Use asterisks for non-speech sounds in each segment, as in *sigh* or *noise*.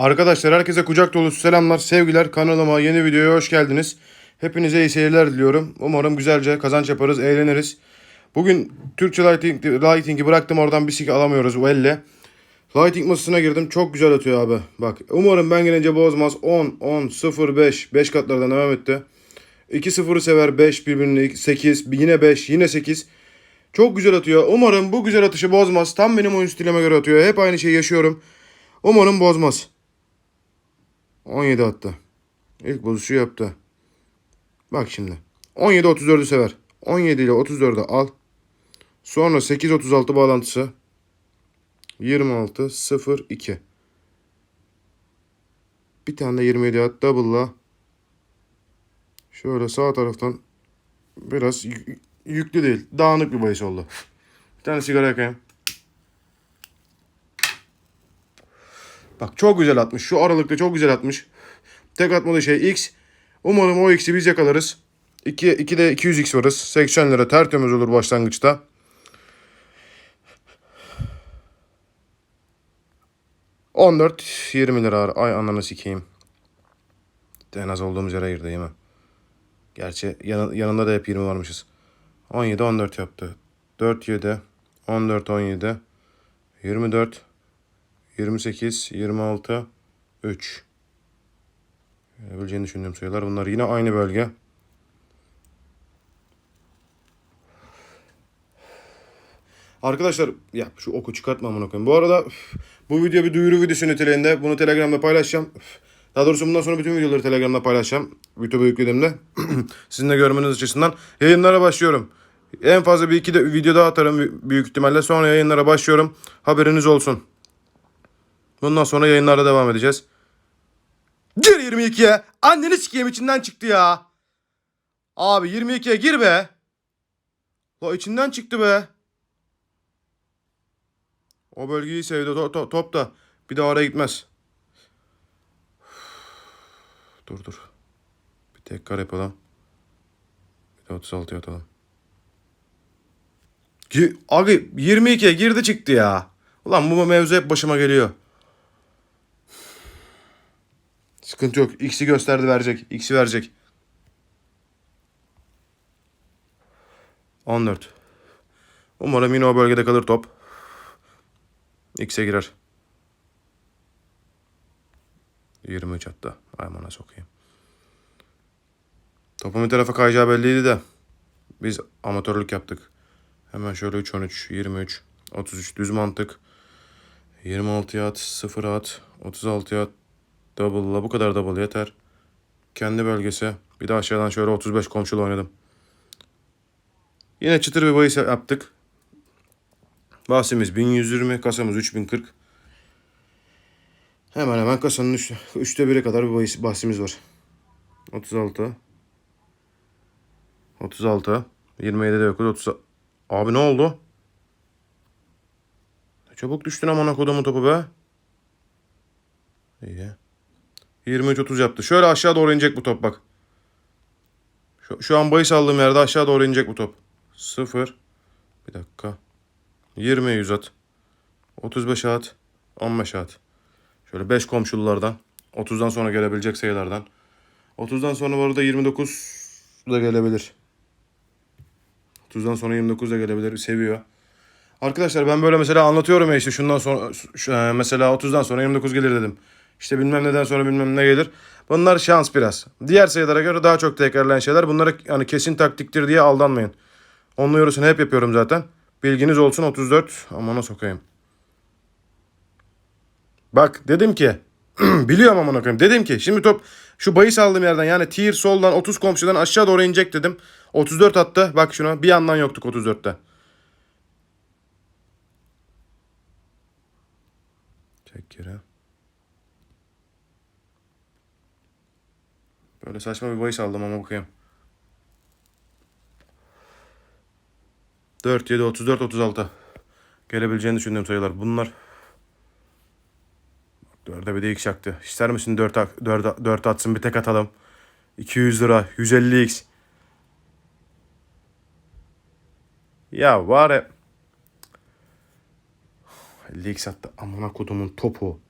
Arkadaşlar herkese kucak dolusu selamlar, sevgiler. Kanalıma yeni videoya hoş geldiniz. Hepinize iyi seyirler diliyorum. Umarım güzelce kazanç yaparız, eğleniriz. Bugün Türkçe Lighting, Lighting'i bıraktım oradan bir sik alamıyoruz o elle. Lighting masasına girdim. Çok güzel atıyor abi. Bak umarım ben gelince bozmaz. 10, 10, 0, 5. 5 katlardan devam etti. 2 0'ı sever. 5 birbirini 8. Yine 5. Yine 8. Çok güzel atıyor. Umarım bu güzel atışı bozmaz. Tam benim oyun stilime göre atıyor. Hep aynı şeyi yaşıyorum. Umarım bozmaz. 17 attı. İlk bozuşu yaptı. Bak şimdi. 17 34'ü sever. 17 ile 34'ü al. Sonra 8 36 bağlantısı. 26 0 2. Bir tane de 27 at double'la. Şöyle sağ taraftan biraz yü- yüklü değil. Dağınık bir bahis oldu. Bir tane sigara yakayım. Bak çok güzel atmış. Şu aralıkta çok güzel atmış. Tek atmadığı şey X. Umarım o X'i biz yakalarız. 2, 2'de 200X varız. 80 lira tertemiz olur başlangıçta. On dört 20 lira. Ay ananı sikeyim. En az olduğumuz yere girdi mi? Gerçi yanı- yanında da hep 20 varmışız. 17 14 yaptı. 4 7 14 17 24 28, 26, 3. Verebileceğini düşündüğüm sayılar. Bunlar yine aynı bölge. Arkadaşlar ya şu oku çıkartma amına koyayım. Bu arada bu video bir duyuru videosu niteliğinde. Bunu Telegram'da paylaşacağım. Daha doğrusu bundan sonra bütün videoları Telegram'da paylaşacağım. YouTube'a yüklediğimde. *clears throat* Sizin de görmeniz açısından. Yayınlara başlıyorum. En fazla bir iki de video daha atarım büyük ihtimalle. Sonra yayınlara başlıyorum. Haberiniz olsun. Bundan sonra yayınlarda devam edeceğiz. Gir 22'ye. Anneni sikeyim içinden çıktı ya. Abi 22'ye gir be. La içinden çıktı be. O bölgeyi sevdi. To- to- top da bir daha oraya gitmez. Dur dur. Bir tekrar yapalım. Bir de 36 atalım. Abi 22'ye girdi çıktı ya. Ulan bu mevzu hep başıma geliyor. Sıkıntı yok. X'i gösterdi verecek. X'i verecek. 14. Umarım yine o bölgede kalır top. X'e girer. 23 hatta. Aymana sokayım. Topun bir tarafa kayacağı belliydi de. Biz amatörlük yaptık. Hemen şöyle 3 13 23 33 düz mantık. 26 at, 0 at, 36 at, Double'la bu kadar double yeter. Kendi bölgesi. Bir de aşağıdan şöyle 35 komşulu oynadım. Yine çıtır bir bahis yaptık. Bahsimiz 1120, kasamız 3040. Hemen hemen kasanın üç, üçte biri kadar bir bahis, bahsimiz var. 36. 36. 27'de yok. 30. Abi ne oldu? Çabuk düştün amına kodumun topu be. İyi. 23-30 yaptı. Şöyle aşağı doğru inecek bu top bak. Şu, şu an bahis aldığım yerde aşağı doğru inecek bu top. 0. Bir dakika. 20 100 at. 35 at. 15 at. Şöyle 5 komşululardan. 30'dan sonra gelebilecek sayılardan. 30'dan sonra bu arada 29 da gelebilir. 30'dan sonra 29 da gelebilir. Seviyor. Arkadaşlar ben böyle mesela anlatıyorum ya işte şundan sonra şu, e, mesela 30'dan sonra 29 gelir dedim. İşte bilmem neden sonra bilmem ne gelir. Bunlar şans biraz. Diğer sayılara göre daha çok tekrarlayan şeyler. Bunlara yani kesin taktiktir diye aldanmayın. Onun yorusunu hep yapıyorum zaten. Bilginiz olsun 34. Amına sokayım. Bak dedim ki *clears throat* biliyorum amına koyayım. Dedim ki şimdi top şu bahis aldığım yerden yani tier soldan 30 komşudan aşağı doğru inecek dedim. 34 attı. Bak şuna bir yandan yoktuk 34'te. Çek geri. Böyle saçma bir bahis aldım ama bakayım. 4, 7, 34, 36. Gelebileceğini düşündüğüm sayılar. Bunlar 4'e bir de X yaktı. İster misin 4, 4, 4 atsın bir tek atalım. 200 lira. 150x. Ya var ya. 50x attı. Amına kodumun topu.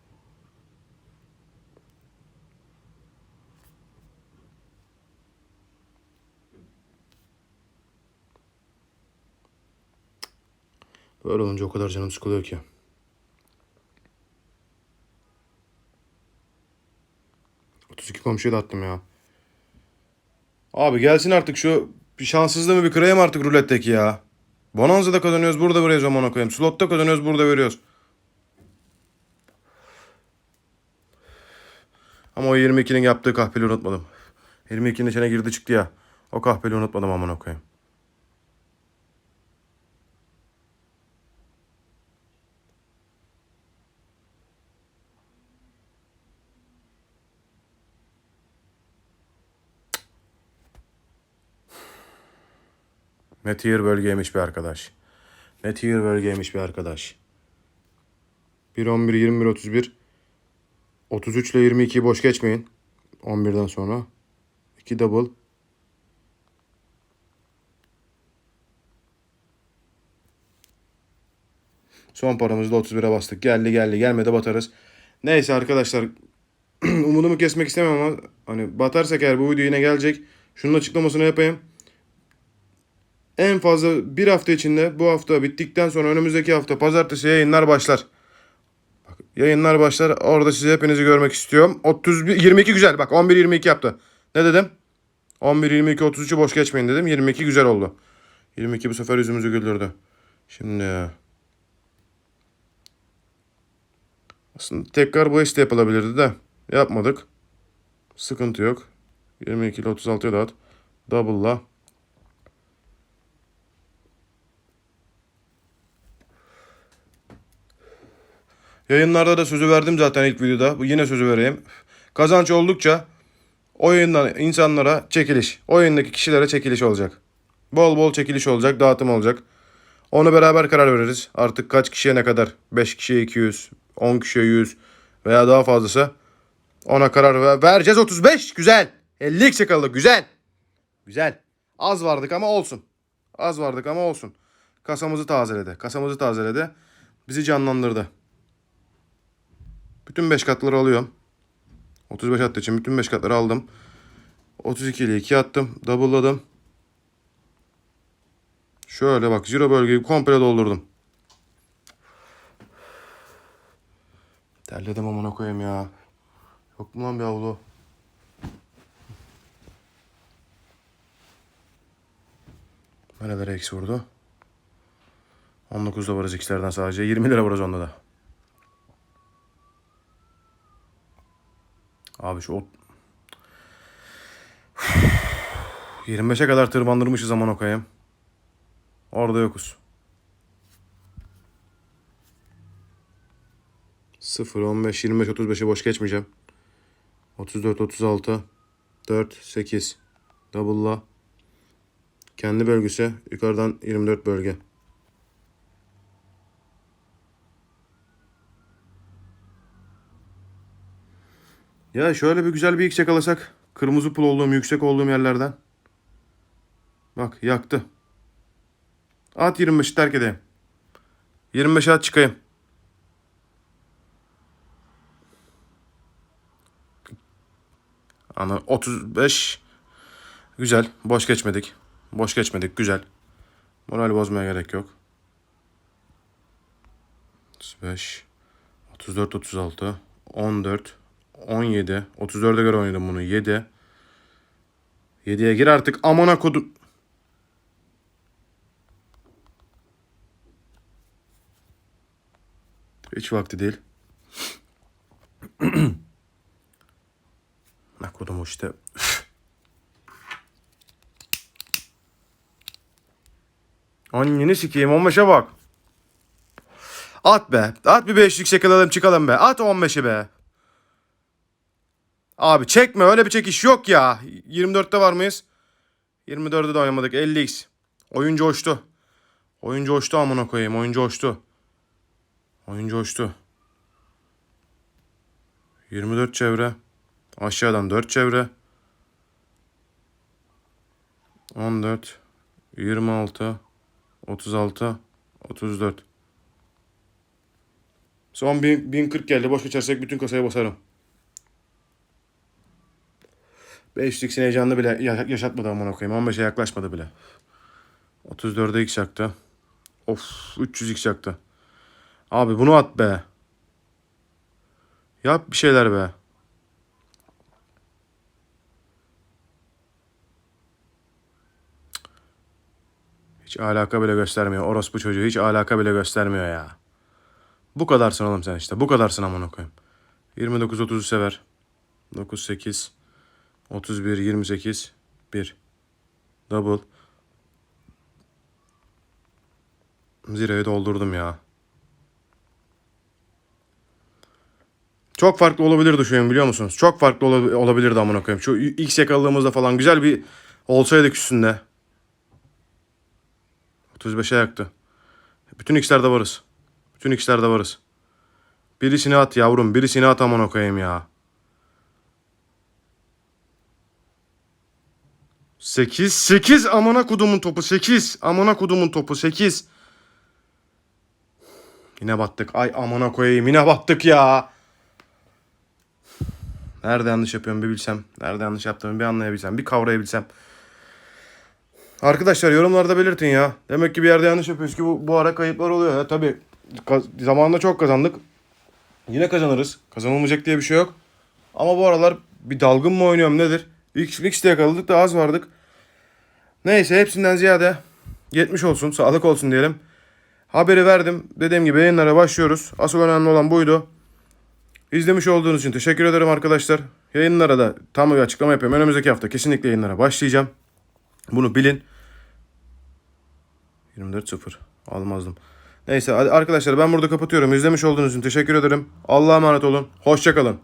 Böyle olunca o kadar canım sıkılıyor ki. Otuz iki komşuya da attım ya. Abi gelsin artık şu bir şanssızlığımı bir kırayım artık ruletteki ya. Bonanza'da kazanıyoruz burada veriyoruz amına koyayım. Slotta kazanıyoruz burada veriyoruz. Ama o 22'nin yaptığı kahpeli unutmadım. 22'nin içine girdi çıktı ya. O kahpeli unutmadım amına koyayım. Metiyer bölgeymiş bir arkadaş. Metiyer bölgeymiş bir arkadaş. 1 11 21 31 33 ile 22'yi boş geçmeyin. 11'den sonra. 2 double. Son paramızı da 31'e bastık. Geldi geldi gelmedi batarız. Neyse arkadaşlar *clears throat* umudumu kesmek istemem ama hani batarsak eğer bu video yine gelecek. Şunun açıklamasını yapayım. En fazla bir hafta içinde bu hafta bittikten sonra önümüzdeki hafta pazartesi yayınlar başlar. Bak, yayınlar başlar. Orada sizi hepinizi görmek istiyorum. 31 22 güzel. Bak 11 22 yaptı. Ne dedim? 11 22 33'ü boş geçmeyin dedim. 22 güzel oldu. 22 bu sefer yüzümüzü güldürdü. Şimdi aslında tekrar bu işte yapılabilirdi de yapmadık. Sıkıntı yok. 22 ile 36'ya dağıt. Double'la. Yayınlarda da sözü verdim zaten ilk videoda. Bu yine sözü vereyim. Kazanç oldukça o yayından insanlara çekiliş. O yayındaki kişilere çekiliş olacak. Bol bol çekiliş olacak, dağıtım olacak. Onu beraber karar veririz. Artık kaç kişiye ne kadar? 5 kişiye 200, 10 kişiye 100 veya daha fazlası. Ona karar ver. Vereceğiz 35. Güzel. 50 yakaladık. Güzel. Güzel. Az vardık ama olsun. Az vardık ama olsun. Kasamızı tazeledi. Kasamızı tazeledi. Bizi canlandırdı. Bütün 5 katları alıyorum. 35 attığı için bütün 5 katları aldım. 32 ile 2 attım. Double'ladım. Şöyle bak zero bölgeyi komple doldurdum. Terledim amına koyayım ya. Yok mu lan bir avlu? Nerelere eksi vurdu? 19'da varız x'lerden sadece. 20 lira varız onda da. Abi şu ot... 25'e *sighs* kadar tırmandırmışız zaman okuyayım. Orada yokuz. 0, 15, 25, 35'e boş geçmeyeceğim. 34, 36, 4, 8. Double'la. Kendi bölgesi. Yukarıdan 24 bölge. Ya şöyle bir güzel bir x yakalasak. Kırmızı pul olduğum, yüksek olduğum yerlerden. Bak yaktı. At 25'i terk edeyim. 25 at çıkayım. Ana 35. Güzel. Boş geçmedik. Boş geçmedik. Güzel. Moral bozmaya gerek yok. 35. 34, 36. 14. 17. 34'e göre oynadım bunu. 7. 7'ye gir artık. Amına kodum. Hiç vakti değil. *clears throat* Ne kodum işte. *clears throat* Anneni sikeyim 15'e bak. At be. At bir beşlik çekilelim çıkalım be. At 15'i be. Abi çekme öyle bir çekiş yok ya. 24'te var mıyız? 24'de de oynamadık. 50x. Oyun coştu. Oyun coştu amına koyayım. Oyun coştu. Oyun coştu. 24 çevre. Aşağıdan 4 çevre. 14. 26. 36. 34. Son 1000 1040 geldi. Boş geçersek bütün kasaya basarım. 5'liksin heyecanını bile ya- yaşatmadı amına koyayım. 15'e yaklaşmadı bile. 34'e x yaktı. Of 300 x yaktı. Abi bunu at be. Yap bir şeyler be. Hiç alaka bile göstermiyor. Orospu çocuğu hiç alaka bile göstermiyor ya. Bu kadarsın oğlum sen işte. Bu kadarsın amına koyayım. 29 30'u sever. 9 8 31 28 1 Double. Zira'yı doldurdum ya. Çok farklı olabilirdi şu an biliyor musunuz? Çok farklı ola- olabilirdi amına koyayım. Şu X yakaladığımızda falan güzel bir olsaydık üstünde. 35'e yaktı. Bütün X'lerde varız. Bütün X'lerde varız. Birisini at yavrum. Birisini at amına koyayım ya. 8 8 amına kudumun topu 8 amına kudumun topu 8 Yine battık. Ay amına koyayım yine battık ya. Nerede yanlış yapıyorum bir bilsem. Nerede yanlış yaptığımı bir anlayabilsem. Bir kavrayabilsem. Arkadaşlar yorumlarda belirtin ya. Demek ki bir yerde yanlış yapıyoruz ki bu, bu ara kayıplar oluyor. Ya, tabii kaz- zamanında çok kazandık. Yine kazanırız. Kazanılmayacak diye bir şey yok. Ama bu aralar bir dalgın mı oynuyorum nedir? X, X'te yakaladık da az vardık. Neyse hepsinden ziyade 70 olsun, sağlık olsun diyelim. Haberi verdim. Dediğim gibi yayınlara başlıyoruz. Asıl önemli olan buydu. İzlemiş olduğunuz için teşekkür ederim arkadaşlar. Yayınlara da tam bir açıklama yapıyorum. Önümüzdeki hafta kesinlikle yayınlara başlayacağım. Bunu bilin. 24-0 almazdım. Neyse arkadaşlar ben burada kapatıyorum. İzlemiş olduğunuz için teşekkür ederim. Allah'a emanet olun. Hoşçakalın.